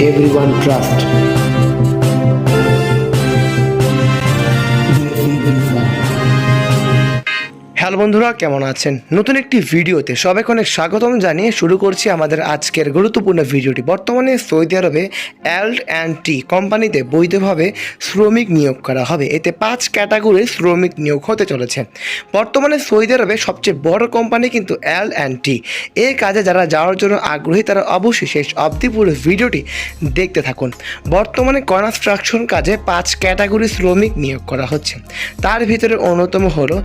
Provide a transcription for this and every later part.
everyone trust. Hello বন্ধুরা, কেমন আছেন? নতুন একটি ভিডিওতে সবাইকে অনেক স্বাগতম জানিয়ে শুরু করছি আমাদের আজকের গুরুত্বপূর্ণ ভিডিওটি। বর্তমানে সৌদি আরবে এল অ্যান্ড টি কোম্পানিতে বৈধভাবে শ্রমিক নিয়োগ করা হবে। এতে পাঁচ ক্যাটাগরির শ্রমিক নিয়োগ হতে চলেছে। বর্তমানে সৌদি আরবে সবচেয়ে বড় কোম্পানি কিন্তু এল অ্যান্ড টি। এই কাজে যারা যাওয়ার জন্য আগ্রহী, তারা অবশ্যই শেষ অবধি পুরো ভিডিওটি দেখতে থাকুন। বর্তমানে কনস্ট্রাকশন কাজে পাঁচ ক্যাটাগরি শ্রমিক নিয়োগ করা হচ্ছে। তার ভিতরে অন্যতম হলো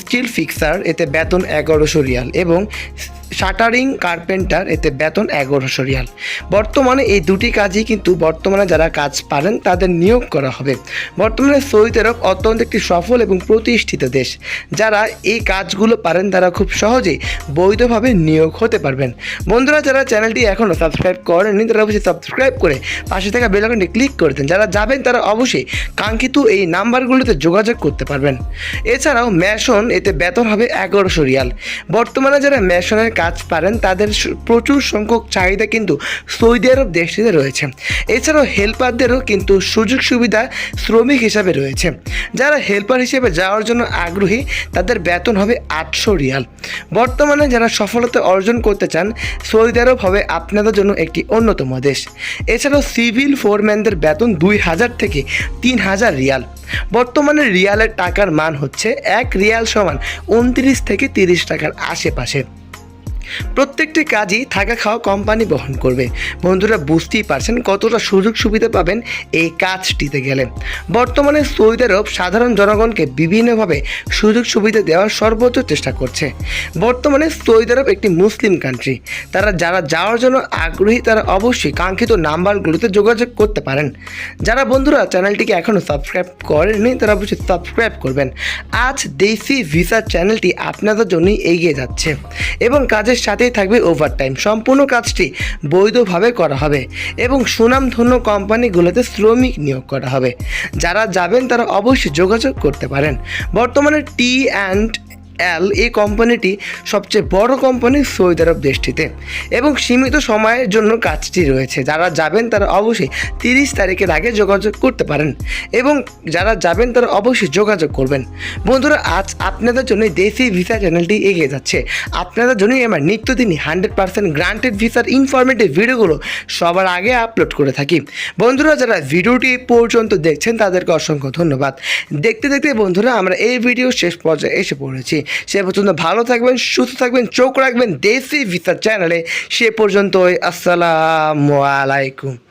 স্টিল ফিক্সার এতে বেতন এগারোশো রিয়াল এবং শাটারিং কার্পেন্টার, এতে বেতন এগারোশো রিয়াল। বর্তমানে এই দুটি কাজই কিন্তু বর্তমানে যারা কাজ পারেন, তাদের নিয়োগ করা হবে। বর্তমানে সৌদি আরব অত্যন্ত একটি সফল এবং প্রতিষ্ঠিত দেশ। যারা এই কাজগুলো পারেন, তারা খুব সহজেই বৈধভাবে নিয়োগ হতে পারবেন। বন্ধুরা, যারা চ্যানেলটি এখনও সাবস্ক্রাইব করেননি, তারা অবশ্যই সাবস্ক্রাইব করে পাশে থাকা বেল আইকনটি ক্লিক করে দেন। যারা যাবেন, তারা অবশ্যই কাঙ্ক্ষিত এই নাম্বারগুলোতে যোগাযোগ করতে পারবেন। এছাড়াও ম্যাশন, এতে বেতন হবে এগারোশো রিয়াল। বর্তমানে যারা মেশনের কাজ পারেন, তাদের প্রচুর সংখ্যক চাহিদা কিন্তু সৌদি আরব দেশটিতে রয়েছে। এছাড়াও হেল্পারদেরও কিন্তু সুযোগ সুবিধা শ্রমিক হিসাবে রয়েছে। যারা হেল্পার হিসেবে যাওয়ার জন্য আগ্রহী, তাদের বেতন হবে আটশো রিয়াল। বর্তমানে যারা সফলতা অর্জন করতে চান, সৌদি আরব হবে আপনাদের জন্য একটি অন্যতম দেশ। এছাড়াও সিভিল ফোরম্যানদের বেতন দুই হাজার থেকে তিন হাজার রিয়াল। বর্তমানে রিয়ালের টাকার মান হচ্ছে এক রিয়াল সমান উনত্রিশ থেকে তিরিশ টাকার আশেপাশে। প্রত্যেকটি কাজই থাকা খাওয়া কোম্পানি বহন করবে। বন্ধুরা বুঝতেই পারছেন কতটা সুযোগ সুবিধা পাবেন এই কাজটিতে গেলে। বর্তমানে সৌদি আরব সাধারণ জনগণকে বিভিন্নভাবে সুযোগ সুবিধা দেওয়ার সর্বোচ্চ চেষ্টা করছে। বর্তমানে সৌদি আরব একটি মুসলিম কান্ট্রি তারা যারা যাওয়ার জন্য আগ্রহী, তারা অবশ্যই কাঙ্ক্ষিত নাম্বারগুলোতে যোগাযোগ করতে পারেন। যারা বন্ধুরা চ্যানেলটিকে এখনও সাবস্ক্রাইব করেননি, তারা অবশ্যই সাবস্ক্রাইব করবেন। আজ দেশি ভিসা চ্যানেলটি আপনাদের জন্যই এগিয়ে যাচ্ছে। এবং কাজের সাথেই থাকবে ওভারটাইম সম্পূর্ণ কাজটি বৈধভাবে করা হবে এবং সুনামধন্য কোম্পানিগুলোতে শ্রমিক নিয়োগ করা হবে। যারা যাবেন তারা অবশ্যই যোগাযোগ করতে পারেন। বর্তমানে টি অ্যান্ড এল এই কোম্পানিটি সবচেয়ে বড় কোম্পানি সৌদি আরব দেশটিতে। এবং সীমিত সময়ের জন্য কাজটি রয়েছে। যারা যাবেন তারা অবশ্যই তিরিশ তারিখের আগে যোগাযোগ করতে পারেন এবং যারা যাবেন তারা অবশ্যই যোগাযোগ করবেন। বন্ধুরা, আজ আপনাদের জন্য দেশি ভিসা চ্যানেলটি এগিয়ে যাচ্ছে। আপনাদের জন্যই আমার নিত্যদিনই হান্ড্রেড পার্সেন্ট গ্রান্টেড ভিসার ইনফরমেটিভ ভিডিওগুলো সবার আগে আপলোড করে থাকি। বন্ধুরা, যারা ভিডিওটি পর্যন্ত দেখছেন তাদেরকে অসংখ্য ধন্যবাদ। দেখতে দেখতে বন্ধুরা, আমরা এই ভিডিও শেষ পর্যায়ে এসে পড়েছি। সে পর্যন্ত ভালো থাকবেন, সুস্থ থাকবেন, চোখ রাখবেন দেশি ভিসা চ্যানেলে। সে পর্যন্তই, আসসালামু আলাইকুম।